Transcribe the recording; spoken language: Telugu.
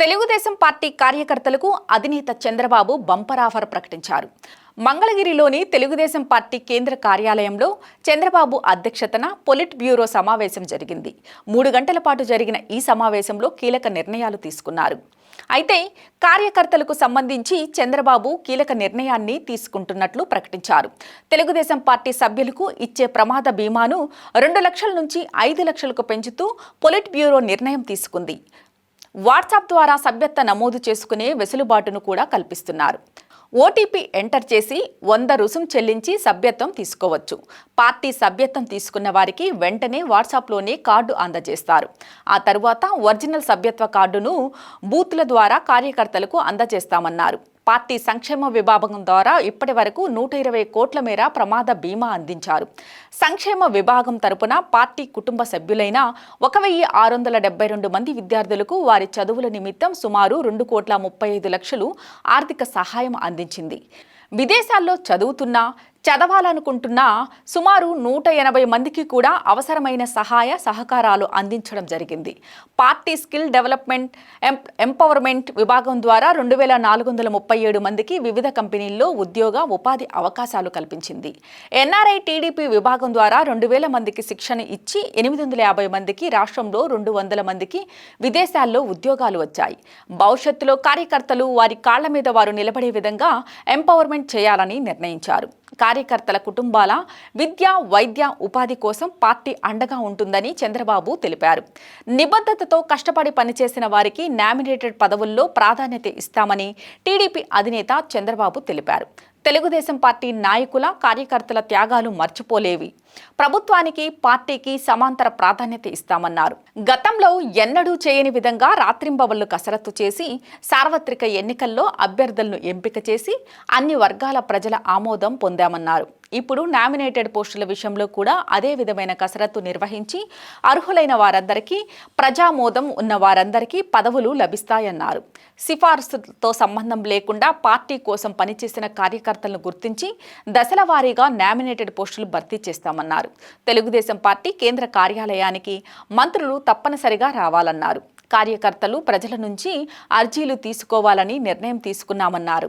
తెలుగుదేశం పార్టీ కార్యకర్తలకు అధినేత చంద్రబాబు బంపర్ ఆఫర్ ప్రకటించారు. మంగళగిరిలోని తెలుగుదేశం పార్టీ కేంద్ర కార్యాలయంలో చంద్రబాబు అధ్యక్షతన పొలిట్ బ్యూరో సమావేశం జరిగింది. మూడు గంటల పాటు జరిగిన ఈ సమావేశంలో కీలక నిర్ణయాలు తీసుకున్నారు. అయితే కార్యకర్తలకు సంబంధించి చంద్రబాబు కీలక నిర్ణయాన్ని తీసుకుంటున్నట్లు ప్రకటించారు. తెలుగుదేశం పార్టీ సభ్యులకు ఇచ్చే ప్రమాద బీమాను రెండు లక్షల నుంచి ఐదు లక్షలకు పెంచుతూ పొలిట్ బ్యూరో నిర్ణయం తీసుకుంది. వాట్సాప్ ద్వారా సభ్యత్వ నమోదు చేసుకునే వెసులుబాటును కూడా కల్పిస్తున్నారు. ఓటీపీ ఎంటర్ చేసి వంద రుసుం చెల్లించి సభ్యత్వం తీసుకోవచ్చు. పార్టీ సభ్యత్వం తీసుకున్న వారికి వెంటనే వాట్సాప్లోనే కార్డు అందజేస్తారు. ఆ తరువాత ఒరిజినల్ సభ్యత్వ కార్డును బూత్ల ద్వారా కార్యకర్తలకు అందజేస్తామన్నారు. పార్టీ సంక్షేమ విభాగం ద్వారా ఇప్పటి వరకు నూట ఇరవై కోట్ల మేర ప్రమాద బీమా అందించారు. సంక్షేమ విభాగం తరపున పార్టీ కుటుంబ సభ్యులైన ఒక వెయ్యి ఆరు వందల డెబ్బై రెండు మంది విద్యార్థులకు వారి చదువుల నిమిత్తం సుమారు రెండు కోట్ల ముప్పై ఐదు లక్షలు ఆర్థిక సహాయం అందించింది. విదేశాల్లో చదువుతున్నా చదవాలనుకుంటున్న సుమారు నూట ఎనభై మందికి కూడా అవసరమైన సహాయ సహకారాలు అందించడం జరిగింది. పార్టీ స్కిల్ డెవలప్మెంట్ ఎం- ఎంపవర్మెంట్ విభాగం ద్వారా రెండు వేల నాలుగు వందల ముప్పై ఏడు మందికి వివిధ కంపెనీల్లో ఉద్యోగ ఉపాధి అవకాశాలు కల్పించింది. ఎన్ఆర్ఐ టీడీపీ విభాగం ద్వారా రెండు వేల మందికి శిక్షణ ఇచ్చి ఎనిమిది వందల యాభై మందికి రాష్ట్రంలో రెండు వందల మందికి విదేశాల్లో ఉద్యోగాలు వచ్చాయి. భవిష్యత్తులో కార్యకర్తలు వారి కాళ్ళ మీద వారు నిలబడే విధంగా ఎంపవర్మెంట్ చేయాలని నిర్ణయించారు. కార్యకర్తల కుటుంబాల విద్య వైద్య ఉపాధి కోసం పార్టీ అండగా ఉంటుందని చంద్రబాబు తెలిపారు. నిబద్ధతతో కష్టపడి పనిచేసిన వారికి నామినేటెడ్ పదవుల్లో ప్రాధాన్యత ఇస్తామని టీడీపీ అధినేత చంద్రబాబు తెలిపారు. తెలుగుదేశం పార్టీ నాయకుల కార్యకర్తల త్యాగాలు మర్చిపోలేవి. ప్రభుత్వానికి పార్టీకి సమాంతర ప్రాధాన్యత ఇస్తామన్నారు. గతంలో ఎన్నడూ చేయని విధంగా రాత్రింబవళ్ళు కసరత్తు చేసి సార్వత్రిక ఎన్నికల్లో అభ్యర్థులను ఎంపిక చేసి అన్ని వర్గాల ప్రజల ఆమోదం పొందామన్నారు. ఇప్పుడు నామినేటెడ్ పోస్టుల విషయంలో కూడా అదే విధమైన కసరత్తు నిర్వహించి అర్హులైన వారందరికీ ప్రజామోదం ఉన్న వారందరికీ పదవులు లభిస్తాయన్నారు. సిఫార్సుతో సంబంధం లేకుండా పార్టీ కోసం పనిచేసిన కార్యకర్తలను గుర్తించి దశల వారీగా నామినేటెడ్ పోస్టులు భర్తీ చేస్తామన్నారు. తెలుగుదేశం పార్టీ కేంద్ర కార్యాలయానికి మంత్రులు తప్పనిసరిగా రావాలన్నారు. కార్యకర్తలు ప్రజల నుంచి అర్జీలు తీసుకోవాలని నిర్ణయం తీసుకున్నామన్నారు.